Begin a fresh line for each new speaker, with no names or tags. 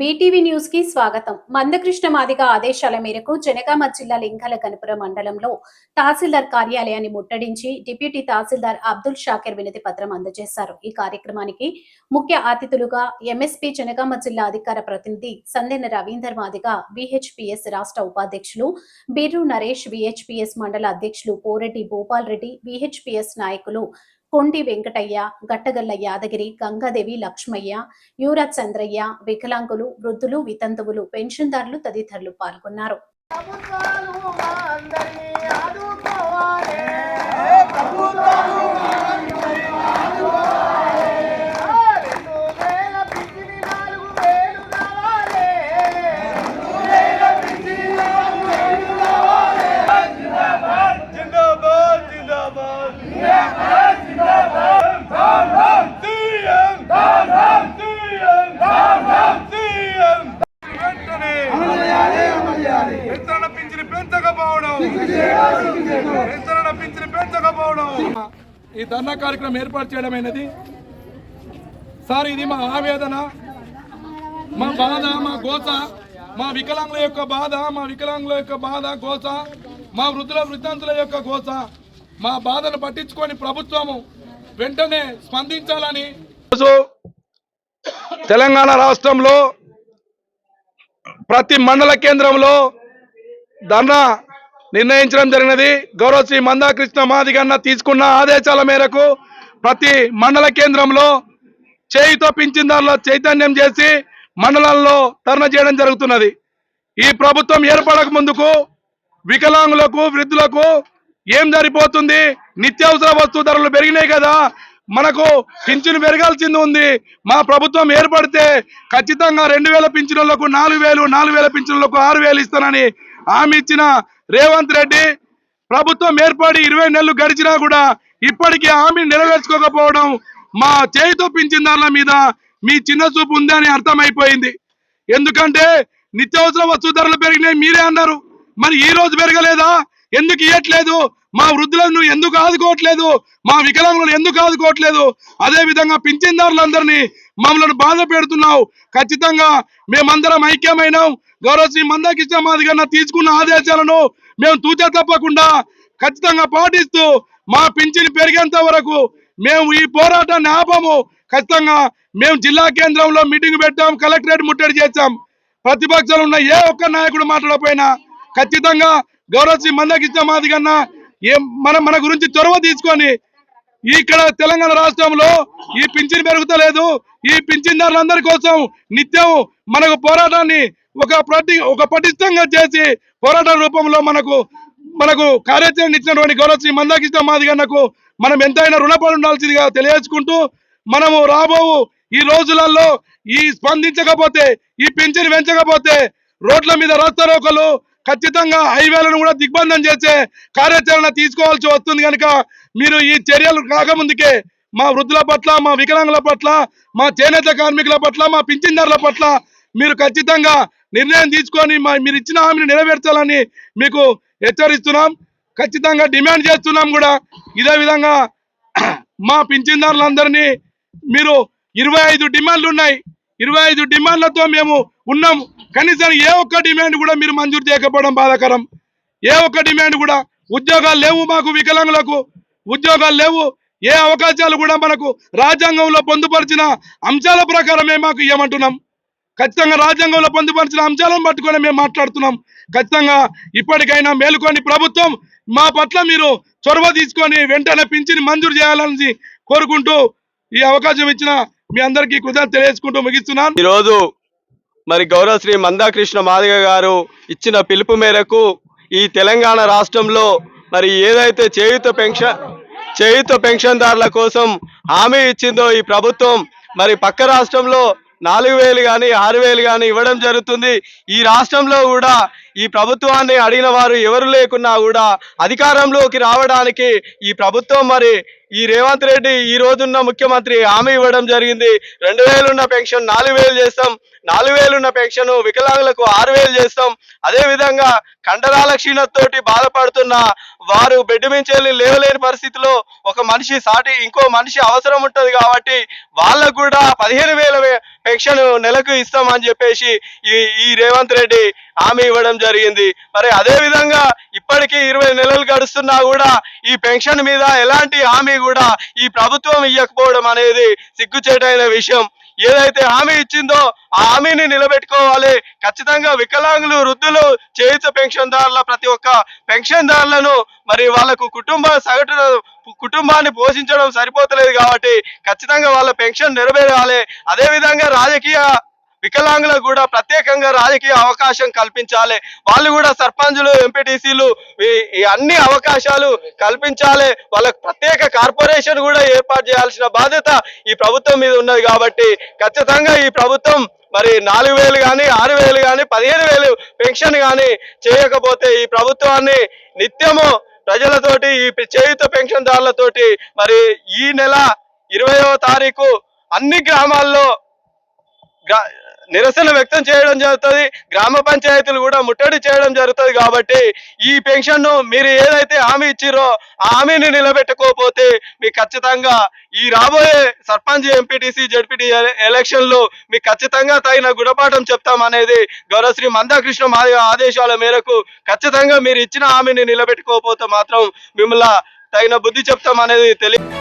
BTV న్యూస్కి స్వాగతం. మందకృష్ణ మాదిగ ఆదేశాల మేరకు జనగామ జిల్లా లింగాల గణపురం మండలంలో తహసీల్దార్ కార్యాలయాన్ని ముట్టడించి డిప్యూటీ తహసీల్దార్ అబ్దుల్ షాకిర్ వినతి పత్రం అందజేశారు. ఈ కార్యక్రమానికి ముఖ్య అతిథులుగా ఎంఎస్పీ జనగామ జిల్లా అధికార ప్రతినిధి సందెన రవీందర్ మాదిగ విహెచ్పిఎస్ రాష్ట్ర ఉపాధ్యక్షులు బీరు నరేష్ విహెచ్పిఎస్ మండల అధ్యక్షులు పోరెడ్డి భూపాల్ రెడ్డి విహెచ్పిఎస్ నాయకులు కొండి వెంకటయ్య గట్టగల్ల యాదగిరి గంగాదేవి లక్ష్మయ్య యువరాజ్ చంద్రయ్య వికలాంగులు వృద్ధులు వితంతువులు పెన్షన్దారులు తదితరులు పాల్గొన్నారు.
ప్రభుత్వాలు మా అందరినీ ఆదుకోవాలి. ఆ, రెండు వేల పింఛని నాలుగు వేలు కావాలి.
జిందాబాద్ జిందాబాద్ సీఎం సీఎం సీఎం వెంటనే పెంచన పింఛని పెంచకపోవడం పెంచన పింఛని పెంచకపోవడం ఈ ధర్నా కార్యక్రమం ఏర్పాటు చేయడమైనది సార్ ఇది మా ఆవేదన మా బాధ మా గోస మా వికలాంగుల యొక్క బాధ మా వికలాంగుల యొక్క బాధ గోస మా వృద్ధుల వృద్ధాంతుల యొక్క గోస మా బాధను పట్టించుకొని ప్రభుత్వము వెంటనే స్పందించాలని తెలంగాణ రాష్ట్రంలో ప్రతి మండల కేంద్రంలో ధర్నా నిర్ణయించడం జరిగినది. గౌరవ శ్రీ మందాకృష్ణ మాదిగన్న తీసుకున్న ఆదేశాల మేరకు ప్రతి మండల కేంద్రంలో చేయితో పింఛన్దారుల చైతన్యం చేసి మండలాల్లో ధర్నా చేయడం జరుగుతున్నది. ఈ ప్రభుత్వం ఏర్పడక ముందుకు వికలాంగులకు వృద్ధులకు ఏం జరిపోతుంది నిత్యావసర వస్తువు ధరలు పెరిగినాయి కదా. మనకు పింఛను పెరగాల్సింది ఉంది. మా ప్రభుత్వం ఏర్పడితే ఖచ్చితంగా రెండు వేల పింఛనులకు నాలుగు వేలు నాలుగు వేల పింఛనులకు ఆరు వేలు ఇస్తానని హామీ ఇచ్చిన రేవంత్ రెడ్డి ప్రభుత్వం ఏర్పడి ఇరవై నెలలు గడిచినా కూడా ఇప్పటికీ హామీ నెరవేర్చుకోకపోవడం మా చేయితో పింఛన్దారుల మీద మీ చిన్న చూపు ఉంది అని అర్థమైపోయింది. ఎందుకంటే నిత్యావసర వస్తు ధరలు పెరిగినాయి మీరే అన్నారు. మరి ఈ రోజు పెరగలేదా? ఎందుకు ఇవ్వట్లేదు మా వృద్ధులను ఎందుకు ఆదుకోవట్లేదు? మా వికలాంగులను ఎందుకు ఆదుకోవట్లేదు? అదే విధంగా పింఛన్దారులందరినీ మమ్మల్ని బాధ పెడుతున్నావు. ఖచ్చితంగా మేమందరం ఐక్యమైనాం. గౌరవ శ్రీ మందాకృష్ణ మాదిగన్న తీసుకున్న ఆదేశాలను మేము తూచే తప్పకుండా ఖచ్చితంగా పాటిస్తూ మా పింఛన్ పెరిగేంత వరకు మేము ఈ పోరాటాన్ని ఆపము. ఖచ్చితంగా మేము జిల్లా కేంద్రంలో మీటింగ్ పెట్టాం. కలెక్టరేట్ ముట్టడి చేశాం. ప్రతిపక్షాలు ఉన్న ఏ ఒక్క నాయకుడు మాట్లాడకపోయినా ఖచ్చితంగా గౌరవ శ్రీ మందకృష్ణ మాదిగన్న ఏం మన మన గురించి చొరవ తీసుకొని ఇక్కడ తెలంగాణ రాష్ట్రంలో ఈ పింఛన్ పెరుగుతలేదు. ఈ పింఛన్దారులందరి కోసం నిత్యం మనకు పోరాటాన్ని ఒక ప్రతి ఒక పటిష్టంగా చేసి పోరాట రూపంలో మనకు మనకు కార్యాచరణ ఇచ్చినటువంటి గౌరవ శ్రీ మందాకృష్ణ మాదిగన్నకు మనం ఎంతైనా రుణపడి ఉండాల్సిందిగా తెలియజేసుకుంటూ మనము రాబో ఈ రోజులలో ఈ స్పందించకపోతే ఈ పింఛన్ పెంచకపోతే రోడ్ల మీద రాస్తారోకలు ఖచ్చితంగా హైవేలను కూడా దిగ్బంధం చేసే కార్యాచరణ తీసుకోవాల్సి వస్తుంది కనుక మీరు ఈ చర్యలు కాకముందుకే మా వృద్ధుల పట్ల మా వికలాంగుల పట్ల మా చేనేత కార్మికుల పట్ల మా పింఛన్దారుల పట్ల మీరు ఖచ్చితంగా నిర్ణయం తీసుకొని మా మీరు ఇచ్చిన హామీని నెరవేర్చాలని మీకు హెచ్చరిస్తున్నాం. ఖచ్చితంగా డిమాండ్ చేస్తున్నాం కూడా. ఇదే విధంగా మా పింఛన్దారులందరినీ మీరు ఇరవై ఐదు డిమాండ్లు ఉన్నాయి. ఇరవై ఐదు డిమాండ్లతో మేము ఉన్నాం. కనీసం ఏ ఒక్క డిమాండ్ కూడా మీరు మంజూరు చేయకపోవడం బాధాకరం. ఏ ఒక్క డిమాండ్ కూడా ఉద్యోగాలు లేవు మాకు వికలాంగులకు. ఉద్యోగాలు లేవు. ఏ అవకాశాలు కూడా మనకు రాజ్యాంగంలో పొందుపరిచిన అంశాల ప్రకారమే మాకు ఇవ్వమంటున్నాం ఖచ్చితంగా రాజ్యాంగంలో పొందుపరిచిన అంశాలను పట్టుకొని మేము మాట్లాడుతున్నాం. ఖచ్చితంగా ఇప్పటికైనా మేలుకొని ప్రభుత్వం మా పట్ల మీరు చొరవ తీసుకొని వెంటనే పింఛని మంజూరు చేయాలని కోరుకుంటూ ఈ అవకాశం ఇచ్చిన మీ అందరికీ కృతజ్ఞత తెలియజేసుకుంటూ ముగిస్తున్నాను.
ఈరోజు మరి గౌరవ శ్రీ మందాకృష్ణ మాదిగ గారు ఇచ్చిన పిలుపు మేరకు ఈ తెలంగాణ రాష్ట్రంలో మరి ఏదైతే చేయుత పెన్షన్ చేయుత పెన్షన్దారుల కోసం హామీ ఇచ్చిందో ఈ ప్రభుత్వం. మరి పక్క రాష్ట్రంలో నాలుగు వేలు కానీ ఆరు వేలు కానీ ఇవ్వడం జరుగుతుంది. ఈ రాష్ట్రంలో కూడా ఈ ప్రభుత్వాన్ని అడిగిన వారు ఎవరు లేకున్నా కూడా అధికారంలోకి రావడానికి ఈ ప్రభుత్వం మరి ఈ రేవంత్ రెడ్డి ఈ రోజున్న ముఖ్యమంత్రి హామీ ఇవ్వడం జరిగింది. రెండు వేలున్న పెన్షన్ నాలుగు వేలు చేస్తాం. నాలుగు వేలున్న పెన్షన్ వికలాంగులకు ఆరు వేలు చేస్తాం. అదే విధంగా కండరాల క్షీణతతోటి బాధపడుతున్న వారు బెడ్ మించి వెళ్ళి లేవలేని పరిస్థితిలో ఒక మనిషి సాటి ఇంకో మనిషి అవసరం ఉంటుంది కాబట్టి వాళ్ళకు కూడా పదిహేను వేల పెన్షన్ నెలకు ఇస్తామని చెప్పేసి ఈ ఈ రేవంత్ రెడ్డి హామీ ఇవ్వడం జరిగింది. మరి అదే విధంగా ఇప్పటికీ ఇరవై నెలలు గడుస్తున్నా కూడా ఈ పెన్షన్ మీద ఎలాంటి హామీ కూడా ఈ ప్రభుత్వం ఇవ్వకపోవడం అనేది సిగ్గుచేటైన విషయం. ఏదైతే హామీ ఇచ్చిందో ఆ హామీని నిలబెట్టుకోవాలి. ఖచ్చితంగా వికలాంగులు వృద్ధులు చేయుత పెన్షన్దారుల ప్రతి ఒక్క పెన్షన్దారులను మరి వాళ్ళకు కుటుంబ సగటున కుటుంబాన్ని పోషించడం సరిపోతలేదు కాబట్టి ఖచ్చితంగా వాళ్ళ పెన్షన్ నెరవేరాలి. అదేవిధంగా రాజకీయ వికలాంగులకు కూడా ప్రత్యేకంగా రాజకీయ అవకాశం కల్పించాలి. వాళ్ళు కూడా సర్పంచులు ఎంపీటీసీలు ఈ అన్ని అవకాశాలు కల్పించాలి. వాళ్ళకు ప్రత్యేక కార్పొరేషన్ కూడా ఏర్పాటు చేయాల్సిన బాధ్యత ఈ ప్రభుత్వం మీద ఉన్నది కాబట్టి ఖచ్చితంగా ఈ ప్రభుత్వం మరి నాలుగు వేలు కానీ ఆరు వేలు కానీ పదిహేను వేలు పెన్షన్ కానీ చేయకపోతే ఈ ప్రభుత్వాన్ని నిత్యము ప్రజలతోటి ఈ చేయుత పెన్షన్దారులతోటి మరి ఈ నెల ఇరవయో తారీఖు అన్ని గ్రామాల్లో నిరసన వ్యక్తం చేయడం జరుగుతుంది. గ్రామ పంచాయతీలు కూడా ముట్టడి చేయడం జరుగుతుంది కాబట్టి ఈ పెన్షన్ను మీరు ఏదైతే హామీ ఇచ్చిరో ఆ హామీని నిలబెట్టుకోకపోతే మీకు ఖచ్చితంగా ఈ రాబోయే సర్పంచ్ ఎంపీటీసీ జడ్పీటీ ఎలక్షన్లో మీకు ఖచ్చితంగా తగిన గుణపాఠం చెప్తాం అనేది గౌరవ శ్రీ మందాకృష్ణ ఆదేశాల మేరకు ఖచ్చితంగా మీరు ఇచ్చిన హామీని నిలబెట్టుకోకపోతే మాత్రం మిమ్మల్ని తగిన బుద్ధి చెప్తాం అనేది తెలియ